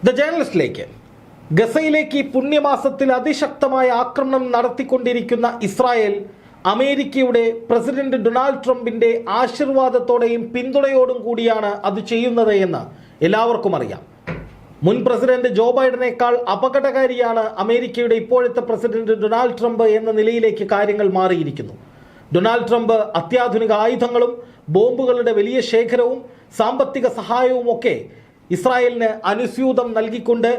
The ജേർണലിസ്റ്റിലേക്ക് ഗസയിലേക്ക് പുണ്യമാസത്തിൽ അതിശക്തമായ ആക്രമണം നടത്തിക്കൊണ്ടിരിക്കുന്ന ഇസ്രായേൽ അമേരിക്കയുടെ പ്രസിഡന്റ് ഡൊണാൾഡ് ട്രംപിന്റെ ആശീർവാദത്തോടെയും പിന്തുണയോടും കൂടിയാണ് അത് ചെയ്യുന്നത് എന്ന് എല്ലാവർക്കും അറിയാം. മുൻ പ്രസിഡന്റ് ജോ ബൈഡനേക്കാൾ അപകടകാരിയാണ് അമേരിക്കയുടെ ഇപ്പോഴത്തെ പ്രസിഡന്റ് ഡൊണാൾഡ് ട്രംപ് എന്ന നിലയിലേക്ക് കാര്യങ്ങൾ മാറിയിരിക്കുന്നു. ഡൊണാൾഡ് ട്രംപ് അത്യാധുനിക ആയുധങ്ങളും ബോംബുകളുടെ വലിയ ശേഖരവും സാമ്പത്തിക സഹായവും ഒക്കെ ഇസ്രായേലിന് അനുസ്യൂതം നൽകിക്കൊണ്ട്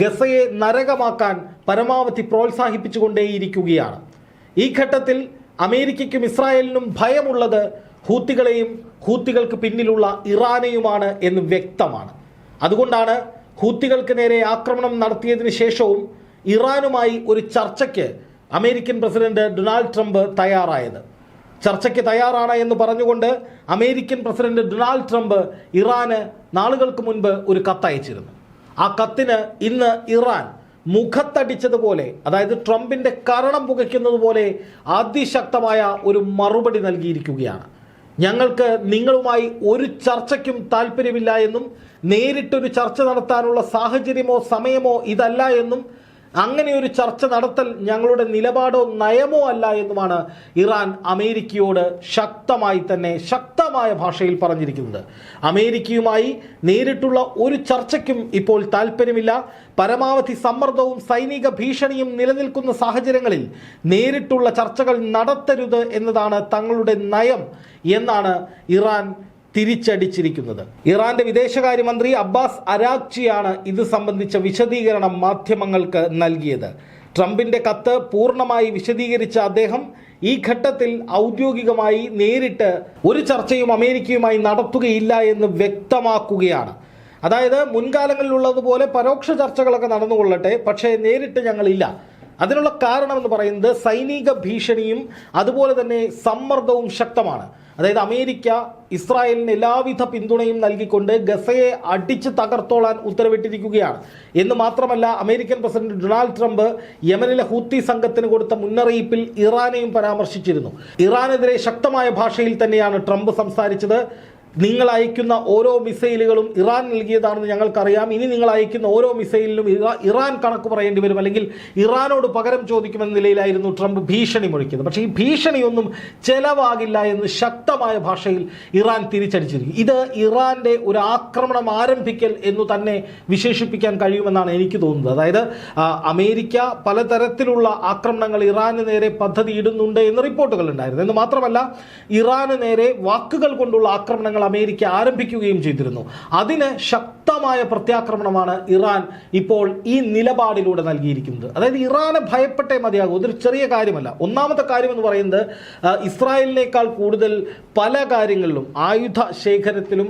ഗസയെ നരകമാക്കാൻ പരമാവധി പ്രോത്സാഹിപ്പിച്ചുകൊണ്ടേയിരിക്കുകയാണ്. ഈ ഘട്ടത്തിൽ അമേരിക്കയ്ക്കും ഇസ്രായേലിനും ഭയമുള്ളത് ഹൂത്തികളെയും ഹൂത്തികൾക്ക് പിന്നിലുള്ള ഇറാനെയുമാണ് എന്ന് വ്യക്തമാണ്. അതുകൊണ്ടാണ് ഹൂത്തികൾക്ക് നേരെ ആക്രമണം നടത്തിയതിനു ശേഷവും ഇറാനുമായി ഒരു ചർച്ചയ്ക്ക് അമേരിക്കൻ പ്രസിഡന്റ് ഡൊണാൾഡ് ട്രംപ് തയ്യാറായത്. ചർച്ചയ്ക്ക് തയ്യാറാണ് എന്ന് പറഞ്ഞുകൊണ്ട് അമേരിക്കൻ പ്രസിഡന്റ് ഡൊണാൾഡ് ട്രംപ് ഇറാന് നാളുകൾക്ക് മുൻപ് ഒരു കത്തയച്ചിരുന്നു. ആ കത്തിന് ഇന്ന് ഇറാൻ മുഖത്തടിച്ചതുപോലെ അതായത് ട്രംപിന്റെ കരണം പുകയ്ക്കുന്നത് പോലെ അതിശക്തമായ ഒരു മറുപടി നൽകിയിരിക്കുകയാണ്. ഞങ്ങൾക്ക് നിങ്ങളുമായി ഒരു ചർച്ചയ്ക്കും താല്പര്യമില്ല എന്നും നേരിട്ടൊരു ചർച്ച നടത്താനുള്ള സാഹചര്യമോ സമയമോ ഇതല്ല എന്നും അങ്ങനെ ഒരു ചർച്ച നടത്തൽ ഞങ്ങളുടെ നിലപാടോ നയമോ അല്ല എന്നുമാണ് ഇറാൻ അമേരിക്കയോട് ശക്തമായി തന്നെ ശക്തമായ ഭാഷയിൽ പറഞ്ഞിരിക്കുന്നത്. അമേരിക്കയുമായി നേരിട്ടുള്ള ഒരു ചർച്ചയ്ക്കും ഇപ്പോൾ താല്പര്യമില്ല പരമാവധി സമ്മർദ്ദവും സൈനിക ഭീഷണിയും നിലനിൽക്കുന്ന സാഹചര്യങ്ങളിൽ നേരിട്ടുള്ള ചർച്ചകൾ നടത്തരുത് എന്നതാണ് തങ്ങളുടെ നയം എന്നാണ് ഇറാൻ തിരിച്ചടിച്ചിരിക്കുന്നത്. ഇറാന്റെ വിദേശകാര്യമന്ത്രി അബ്ബാസ് അരാക്ചിയാണ് ഇത് സംബന്ധിച്ച വിശദീകരണം മാധ്യമങ്ങൾക്ക് നൽകിയത്. ട്രംപിന്റെ കത്ത് പൂർണമായി വിശദീകരിച്ച അദ്ദേഹം ഈ ഘട്ടത്തിൽ ഔദ്യോഗികമായി നേരിട്ട് ഒരു ചർച്ചയും അമേരിക്കയുമായി നടത്തുകയില്ല എന്ന് വ്യക്തമാക്കുകയാണ്. അതായത് മുൻകാലങ്ങളിലുള്ളതുപോലെ പരോക്ഷ ചർച്ചകളൊക്കെ നടന്നുകൊള്ളട്ടെ പക്ഷേ നേരിട്ട് ഞങ്ങളില്ല. അതിനുള്ള കാരണം എന്ന് പറയുന്നത് സൈനിക ഭീഷണിയും അതുപോലെ തന്നെ സമ്മർദ്ദവും ശക്തമാണ്. അതായത് അമേരിക്ക ഇസ്രായേലിന് എല്ലാവിധ പിന്തുണയും നൽകിക്കൊണ്ട് ഗസയെ അടിച്ച് തകർത്തോളാൻ ഉത്തരവിട്ടിരിക്കുകയാണ്. എന്ന് മാത്രമല്ല അമേരിക്കൻ പ്രസിഡന്റ് ഡൊണാൾഡ് ട്രംപ് യമനിലെ ഹൂത്തി സംഘത്തിന് കൊടുത്ത മുന്നറിയിപ്പിൽ ഇറാനെയും പരാമർശിച്ചിരുന്നു. ഇറാനെതിരെ ശക്തമായ ഭാഷയിൽ തന്നെയാണ് ട്രംപ് സംസാരിച്ചത്. നിങ്ങൾ അയക്കുന്ന ഓരോ മിസൈലുകളും ഇറാൻ നൽകിയതാണെന്ന് ഞങ്ങൾക്കറിയാം. ഇനി നിങ്ങൾ അയക്കുന്ന ഓരോ മിസൈലിലും ഇറാൻ കണക്ക് പറയേണ്ടി വരും. അല്ലെങ്കിൽ ഇറാനോട് പകരം ചോദിക്കുമെന്ന നിലയിലായിരുന്നു ട്രംപ് ഭീഷണി മുഴക്കിയത്. പക്ഷേ ഈ ഭീഷണിയൊന്നും ചെലവാകില്ല എന്ന് ശക്തമായ ഭാഷയിൽ ഇറാൻ തിരിച്ചടിച്ചിരിക്കും ഇത് ഇറാന്റെ ഒരു ആക്രമണം ആരംഭിക്കൽ എന്ന് തന്നെ വിശേഷിപ്പിക്കാൻ കഴിയുമെന്നാണ് എനിക്ക് തോന്നുന്നത്. അതായത് അമേരിക്ക പലതരത്തിലുള്ള ആക്രമണങ്ങൾ ഇറാന് നേരെ പദ്ധതി ഇടുന്നുണ്ട് എന്ന് റിപ്പോർട്ടുകൾ ഉണ്ടായിരുന്നു. എന്ന് മാത്രമല്ല ഇറാന് നേരെ വാക്കുകൾ കൊണ്ടുള്ള ആക്രമണങ്ങൾ അമേരിക്ക ആരംഭിക്കുകയും ചെയ്തിരുന്നു. അതിന് ശക്തമായ പ്രത്യാക്രമണമാണ് ഇറാൻ ഇപ്പോൾ ഈ നിലപാടിലൂടെ നൽകിയിരിക്കുന്നത്. അതായത് ഇറാനെ ഭയപ്പെട്ടേ മതിയാകും. അതൊരു ചെറിയ കാര്യമല്ല. ഒന്നാമത്തെ കാര്യം എന്ന് പറയുന്നത് ഇസ്രായേലിനേക്കാൾ കൂടുതൽ പല കാര്യങ്ങളിലും ആയുധ ശേഖരത്തിലും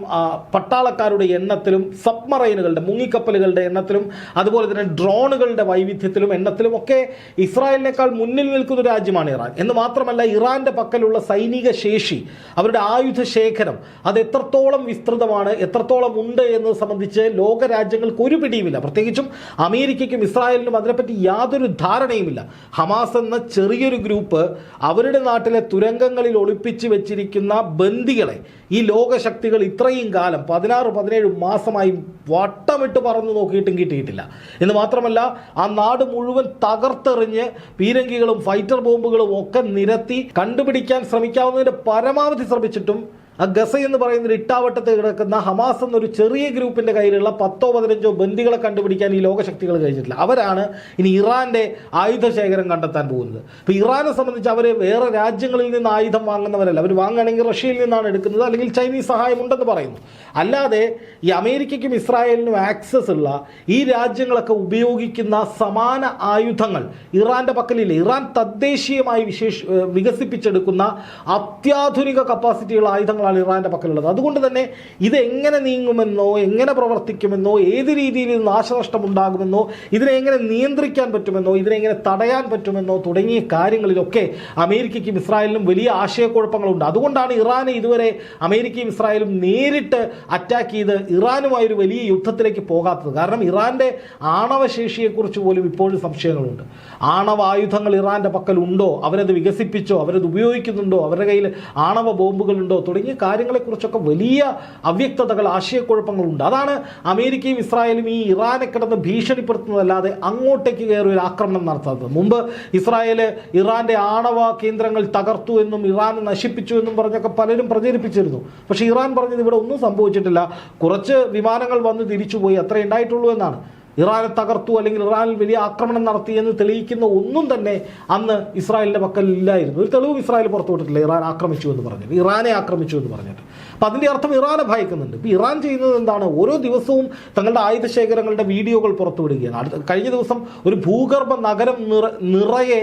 പട്ടാളക്കാരുടെ എണ്ണത്തിലും സബ്മറൈനുകളുടെ മുങ്ങിക്കപ്പലുകളുടെ എണ്ണത്തിലും അതുപോലെ തന്നെ ഡ്രോണുകളുടെ വൈവിധ്യത്തിലും എണ്ണത്തിലും ഒക്കെ ഇസ്രായേലിനേക്കാൾ മുന്നിൽ നിൽക്കുന്ന രാജ്യമാണ് ഇറാൻ. എന്ന് മാത്രമല്ല ഇറാന്റെ പക്കലുള്ള സൈനിക ശേഷി അവരുടെ ആയുധ ശേഖരം അത് എത്രത്തോളം വിസ്തൃതമാണ് എത്രത്തോളം ഉണ്ട് എന്നത് സംബന്ധിച്ച് ലോക രാജ്യങ്ങൾക്ക് ഒരു പിടിയുമില്ല. പ്രത്യേകിച്ചും അമേരിക്കയ്ക്കും ഇസ്രായേലിനും അതിനെപ്പറ്റി യാതൊരു ധാരണയുമില്ല. ഹമാസ് എന്ന ചെറിയൊരു ഗ്രൂപ്പ് അവരുടെ നാട്ടിലെ തുരങ്കങ്ങളിൽ ഒളിപ്പിച്ച് വെച്ചിരിക്കുന്ന ബന്ദികളെ ഈ ലോകശക്തികൾ ഇത്രയും കാലം പതിനാറ് പതിനേഴ് മാസമായി വട്ടമിട്ട് പറന്നു നോക്കിയിട്ടും കിട്ടിയിട്ടില്ല. എന്ന് മാത്രമല്ല ആ നാട് മുഴുവൻ തകർത്തെറിഞ്ഞ് പീരങ്കികളും ഫൈറ്റർ ബോംബുകളും ഒക്കെ നിരത്തി കണ്ടുപിടിക്കാൻ ശ്രമിക്കാവുന്നതിന്റെ പരമാവധി ശ്രമിച്ചിട്ടും ആ ഗസ എന്ന് പറയുന്ന ഇട്ടാവട്ടത്ത് കിടക്കുന്ന ഹമാസ് എന്നൊരു ചെറിയ ഗ്രൂപ്പിന്റെ കയ്യിലുള്ള പത്തോ പതിനഞ്ചോ ബന്ദികളെ കണ്ടുപിടിക്കാൻ ഈ ലോകശക്തികൾ കഴിഞ്ഞിട്ടില്ല. അവരാണ് ഇനി ഇറാന്റെ ആയുധശേഖരം കണ്ടെത്താൻ പോകുന്നത്. ഇപ്പൊ ഇറാനെ സംബന്ധിച്ച് അവർ വേറെ രാജ്യങ്ങളിൽ നിന്ന് ആയുധം വാങ്ങുന്നവരല്ല. അവർ വാങ്ങുകയാണെങ്കിൽ റഷ്യയിൽ നിന്നാണ് എടുക്കുന്നത്. അല്ലെങ്കിൽ ചൈനീസ് സഹായം ഉണ്ടെന്ന് പറയുന്നു. അല്ലാതെ ഈ അമേരിക്കയ്ക്കും ഇസ്രായേലിനും ആക്സസ് ഉള്ള ഈ രാജ്യങ്ങളൊക്കെ ഉപയോഗിക്കുന്ന സമാന ആയുധങ്ങൾ ഇറാന്റെ പക്കലില്ല. ഇറാൻ തദ്ദേശീയമായി വിശേഷ വികസിപ്പിച്ചെടുക്കുന്ന അത്യാധുനിക കപ്പാസിറ്റിയുള്ള ആയുധങ്ങളാണ് ഇറാന്റെ പക്കലുള്ളത്. അതുകൊണ്ട് തന്നെ ഇത് എങ്ങനെ നീങ്ങുമെന്നോ എങ്ങനെ പ്രവർത്തിക്കുമെന്നോ ഏത് രീതിയിൽ നാശനഷ്ടം ഉണ്ടാകുമെന്നോ ഇതിനെ എങ്ങനെ നിയന്ത്രിക്കാൻ പറ്റുമെന്നോ ഇതിനെ എങ്ങനെ തടയാൻ പറ്റുമെന്നോ തുടങ്ങിയ കാര്യങ്ങളിലൊക്കെ അമേരിക്കയ്ക്കും ഇസ്രായേലിനും വലിയ ആശയക്കുഴപ്പങ്ങളുണ്ട്. അതുകൊണ്ടാണ് ഇറാനെ ഇതുവരെ അമേരിക്കയും ഇസ്രായേലും നേരിട്ട് അറ്റാക്ക് ചെയ്ത് ഇറാനുമായി ഒരു വലിയ യുദ്ധത്തിലേക്ക് പോകാത്തത്. കാരണം ഇറാന്റെ ആണവശേഷിയെക്കുറിച്ച് പോലും ഇപ്പോഴും സംശയങ്ങളുണ്ട്. ആണവായുധങ്ങൾ ഇറാന്റെ പക്കലുണ്ടോ? അവരത് വികസിപ്പിച്ചോ? അവരത് ഉപയോഗിക്കുന്നുണ്ടോ? അവരുടെ കയ്യിൽ ആണവ ബോംബുകളുണ്ടോ? തുടങ്ങിയ കാര്യങ്ങളെക്കുറിച്ചൊക്കെ വലിയ അവ്യക്തതകൾ ആശയക്കുഴപ്പങ്ങളുണ്ട്. അതാണ് അമേരിക്കയും ഇസ്രായേലും ഈ ഇറാനെ കിടന്ന് ഭീഷണിപ്പെടുത്തുന്നതല്ലാതെ അങ്ങോട്ടേക്ക് കയറി ഒരു ആക്രമണം നടത്താത്തത്. മുമ്പ് ഇസ്രായേൽ ഇറാന്റെ ആണവ കേന്ദ്രങ്ങൾ തകർത്തു എന്നും ഇറാൻ നശിപ്പിച്ചു എന്നും പറഞ്ഞൊക്കെ പലരും പ്രചരിപ്പിച്ചിരുന്നു. പക്ഷേ ഇറാൻ പറഞ്ഞത് ഇവിടെ ഒന്നും സംഭവിച്ചിട്ടില്ല. കുറച്ച് വിമാനങ്ങൾ വന്ന് തിരിച്ചുപോയി അത്രേ ഉണ്ടായിട്ടുള്ളൂ എന്നാണ്. ഇറാനെ തകർത്തു അല്ലെങ്കിൽ ഇറാനിൽ വലിയ ആക്രമണം നടത്തി എന്ന് തെളിയിക്കുന്ന ഒന്നും തന്നെ അന്ന് ഇസ്രായേലിന്റെ പക്കലില്ലായിരുന്നു. ഒരു തെളിവും ഇസ്രായേൽ പുറത്തുവിട്ടിട്ടില്ല ഇറാൻ ആക്രമിച്ചു എന്ന് പറഞ്ഞിട്ട്. ഇറാനെ ആക്രമിച്ചു എന്ന് പറഞ്ഞിട്ട്. അപ്പം അതിന്റെ അർത്ഥം ഇറാനെ ഭയക്കുന്നുണ്ട്. ഇപ്പം ഇറാൻ ചെയ്യുന്നത് എന്താണ്? ഓരോ ദിവസവും തങ്ങളുടെ ആയുധ ശേഖരങ്ങളുടെ വീഡിയോകൾ പുറത്തുവിടുകയാണ്. അടുത്ത കഴിഞ്ഞ ദിവസം ഒരു ഭൂഗർഭ നഗരം നിറ നിറയെ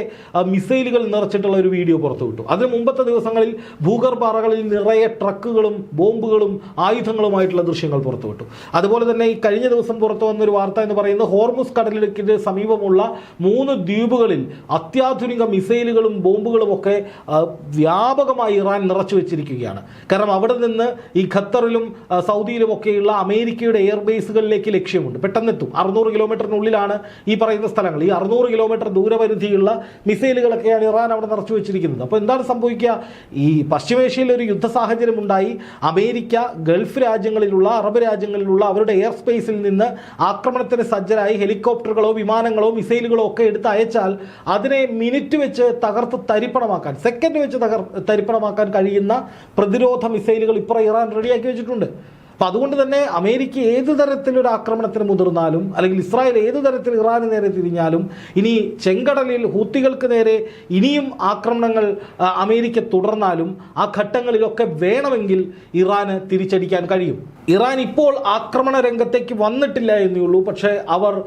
മിസൈലുകൾ നിറച്ചിട്ടുള്ള ഒരു വീഡിയോ പുറത്തുവിട്ടു. അതിന് മുമ്പത്തെ ദിവസങ്ങളിൽ ഭൂഗർഭ അറകളിൽ നിറയെ ട്രക്കുകളും ബോംബുകളും ആയുധങ്ങളുമായിട്ടുള്ള ദൃശ്യങ്ങൾ പുറത്തുവിട്ടു. അതുപോലെ തന്നെ ഈ കഴിഞ്ഞ ദിവസം പുറത്തു വന്നൊരു വാർത്ത എന്ന് പറയുന്നത് ഹോർമുസ് കടലിടുക്കിന് സമീപമുള്ള മൂന്ന് ദ്വീപുകളിൽ അത്യാധുനിക മിസൈലുകളും ബോംബുകളും ഒക്കെ വ്യാപകമായി ഇറാൻ നിറച്ചു വെച്ചിരിക്കുകയാണ് കാരണം അവിടെ നിന്ന് ഈ ഖത്തറിലും സൗദിയിലും ഒക്കെയുള്ള അമേരിക്കയുടെ എയർബേസുകളിലേക്ക് ലക്ഷ്യമുണ്ട്. പെട്ടെന്നെത്തും. അറുന്നൂറ് കിലോമീറ്ററിനുള്ളിലാണ് ഈ പറയുന്ന സ്ഥലങ്ങൾ. ഈ അറുന്നൂറ് കിലോമീറ്റർ ദൂരപരിധിയുള്ള മിസൈലുകളൊക്കെയാണ് ഇറാൻ അവിടെ നിറച്ചു വെച്ചിരിക്കുന്നത്. അപ്പോൾ എന്താണ് സംഭവിക്കുക? ഈ പശ്ചിമേഷ്യയിൽ ഒരു യുദ്ധ സാഹചര്യം ഉണ്ടായി. അമേരിക്ക ഗൾഫ് രാജ്യങ്ങളിലുള്ള അറബ് രാജ്യങ്ങളിലുള്ള അവരുടെ എയർ സ്പേസിൽ നിന്ന് ആക്രമണത്തിന് സജ്ജരായി ഹെലികോപ്റ്ററുകളോ വിമാനങ്ങളോ മിസൈലുകളോ ഒക്കെ എടുത്ത് അയച്ചാൽ അതിനെ മിനിറ്റ് വെച്ച് തകർത്ത് തരിപ്പണമാക്കാൻ സെക്കൻഡ് വെച്ച് തകർ തരിപ്പണമാക്കാൻ കഴിയുന്ന പ്രതിരോധ മിസൈലുകൾ ഇപ്പോൾ ഇറാൻ റെഡിയാക്കി വെച്ചിട്ടുണ്ട്. അപ്പം അതുകൊണ്ട് തന്നെ അമേരിക്ക ഏത് തരത്തിലൊരു ആക്രമണത്തിന് മുതിർന്നാലും അല്ലെങ്കിൽ ഇസ്രായേൽ ഏത് തരത്തിൽ ഇറാന് നേരെ തിരിഞ്ഞാലും ഇനി ചെങ്കടലിൽ ഹൂത്തികൾക്ക് നേരെ ഇനിയും ആക്രമണങ്ങൾ അമേരിക്ക തുടർന്നാലും ആ ഘട്ടങ്ങളിലൊക്കെ വേണമെങ്കിൽ ഇറാന് തിരിച്ചടിക്കാൻ കഴിയും. ഇറാൻ ഇപ്പോൾ ആക്രമണ രംഗത്തേക്ക് വന്നിട്ടില്ല എന്നേ ഉള്ളൂ. പക്ഷേ അവർ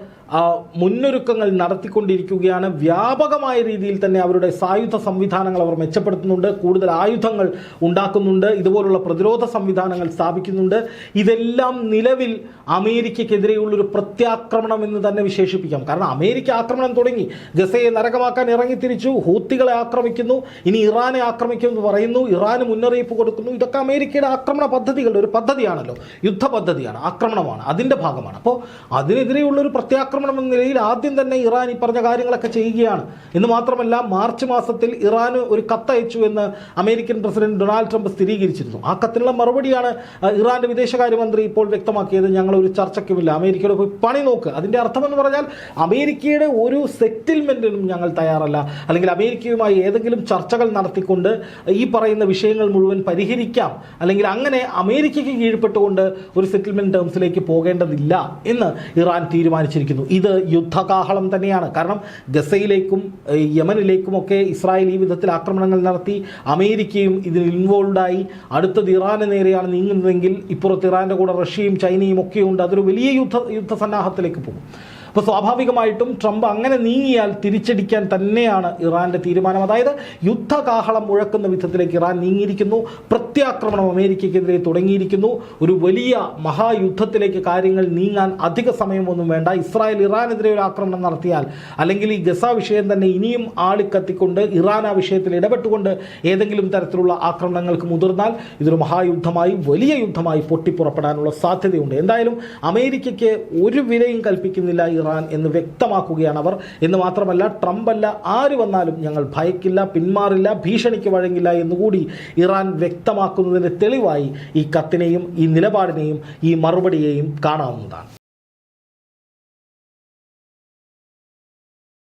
മുന്നൊരുക്കങ്ങൾ നടത്തിക്കൊണ്ടിരിക്കുകയാണ്. വ്യാപകമായ രീതിയിൽ തന്നെ അവരുടെ സായുധ സംവിധാനങ്ങൾ അവർ മെച്ചപ്പെടുത്തുന്നുണ്ട്. കൂടുതൽ ആയുധങ്ങൾ ഉണ്ടാക്കുന്നുണ്ട്. ഇതുപോലുള്ള പ്രതിരോധ സംവിധാനങ്ങൾ സ്ഥാപിക്കുന്നുണ്ട്. ഇതെല്ലാം നിലവിൽ അമേരിക്കയ്ക്കെതിരെയുള്ളൊരു പ്രത്യാക്രമണം എന്ന് തന്നെ വിശേഷിപ്പിക്കാം. കാരണം അമേരിക്ക ആക്രമണം തുടങ്ങി. ഗസയെ നരകമാക്കാൻ ഇറങ്ങിത്തിരിച്ചു. ഹൂത്തികളെ ആക്രമിക്കുന്നു. ഇനി ഇറാനെ ആക്രമിക്കുമെന്ന് പറയുന്നു. ഇറാന് മുന്നറിയിപ്പ് കൊടുക്കുന്നു. ഇതൊക്കെ അമേരിക്കയുടെ ആക്രമണ പദ്ധതികളുടെ ഒരു പദ്ധതിയാണല്ലോ. യുദ്ധ പദ്ധതിയാണ്. ആക്രമണമാണ്. അതിന്റെ ഭാഗമാണ്. അപ്പോൾ അതിനെതിരെയുള്ള ഒരു പ്രത്യാക്രമണം എന്ന നിലയിൽ ആദ്യം തന്നെ ഇറാൻ ഈ പറഞ്ഞ കാര്യങ്ങളൊക്കെ ചെയ്യുകയാണ്. എന്ന് മാത്രമല്ല മാർച്ച് മാസത്തിൽ ഇറാന് ഒരു കത്തയച്ചു എന്ന് അമേരിക്കൻ പ്രസിഡന്റ് ഡൊണാൾഡ് ട്രംപ് സ്ഥിരീകരിച്ചിരുന്നു. ആ കത്തിനുള്ള മറുപടിയാണ് ഇറാന്റെ വിദേശകാര്യമന്ത്രി ഇപ്പോൾ വ്യക്തമാക്കിയത്. ഞങ്ങൾ ഒരു ചർച്ചയ്ക്കുമില്ല. അമേരിക്കയുടെ പണി നോക്ക്. അതിന്റെ അർത്ഥം എന്ന് പറഞ്ഞാൽ അമേരിക്കയുടെ ഒരു സെറ്റിൽമെന്റിനും ഞങ്ങൾ തയ്യാറല്ല. അല്ലെങ്കിൽ അമേരിക്കയുമായി ഏതെങ്കിലും ചർച്ചകൾ നടത്തിക്കൊണ്ട് ഈ പറയുന്ന വിഷയങ്ങൾ മുഴുവൻ പരിഹരിക്കാം. അല്ലെങ്കിൽ അങ്ങനെ അമേരിക്കയ്ക്ക് കീഴ്പ്പെട്ടുകൊണ്ട് ഒരു സെറ്റിൽമെന്റ് ടേംസിലേക്ക് പോകേണ്ടതില്ല എന്ന് ഇറാൻ തീരുമാനിച്ചിരിക്കുന്നു. ഇത് യുദ്ധകാഹളം തന്നെയാണ്. കാരണം ഗസയിലേക്കും യമനിലേക്കുമൊക്കെ ഇസ്രായേൽ ഈ വിധത്തിൽ ആക്രമണങ്ങൾ നടത്തി അമേരിക്കയും ഇതിൽ ഇൻവോൾവായി അടുത്തത് ഇറാന് നേരെയാണ് നീങ്ങുന്നതെങ്കിൽ ഇപ്പുറത്ത് ഇറാന്റെ കൂടെ റഷ്യയും ചൈനയും ഒക്കെയുണ്ട്. അതൊരു വലിയ യുദ്ധ യുദ്ധസന്നാഹത്തിലേക്ക് പോകും. അപ്പോൾ സ്വാഭാവികമായിട്ടും ട്രംപ് അങ്ങനെ നീങ്ങിയാൽ തിരിച്ചടിക്കാൻ തന്നെയാണ് ഇറാന്റെ തീരുമാനം. അതായത് യുദ്ധകാഹളം മുഴക്കുന്ന വിധത്തിലേക്ക് ഇറാൻ നീങ്ങിയിരിക്കുന്നു. പ്രത്യാക്രമണം അമേരിക്കയ്ക്കെതിരെ തുടങ്ങിയിരിക്കുന്നു. ഒരു വലിയ മഹായുദ്ധത്തിലേക്ക് കാര്യങ്ങൾ നീങ്ങാൻ അധിക സമയമൊന്നും വേണ്ട. ഇസ്രായേൽ ഇറാനെതിരെ ഒരു ആക്രമണം നടത്തിയാൽ അല്ലെങ്കിൽ ഈ ഗസ വിഷയം തന്നെ ഇനിയും ആളിക്കത്തിക്കൊണ്ട് ഇറാൻ ആ വിഷയത്തിൽ ഇടപെട്ടുകൊണ്ട് ഏതെങ്കിലും തരത്തിലുള്ള ആക്രമണങ്ങൾക്ക് മുതിർന്നാൽ ഇതൊരു മഹായുദ്ധമായി വലിയ യുദ്ധമായി പൊട്ടിപ്പുറപ്പെടാനുള്ള സാധ്യതയുണ്ട്. എന്തായാലും അമേരിക്കയ്ക്ക് ഒരു വിലയും കൽപ്പിക്കുന്നില്ല ഇറാൻ എന്ന് വ്യക്തമാക്കുകയാണ് അവർ. എന്ന് മാത്രമല്ല ട്രംപ് അല്ല ആര് വന്നാലും ഞങ്ങൾ ഭയക്കില്ല പിന്മാറില്ല ഭീഷണിക്ക് വഴങ്ങില്ല എന്നുകൂടി ഇറാൻ വ്യക്തമാക്കുന്നതിന് തെളിവായി ഈ കത്തിനെയും ഈ നിലപാടിനെയും ഈ മറുപടിയെയും കാണാവുന്നതാണ്.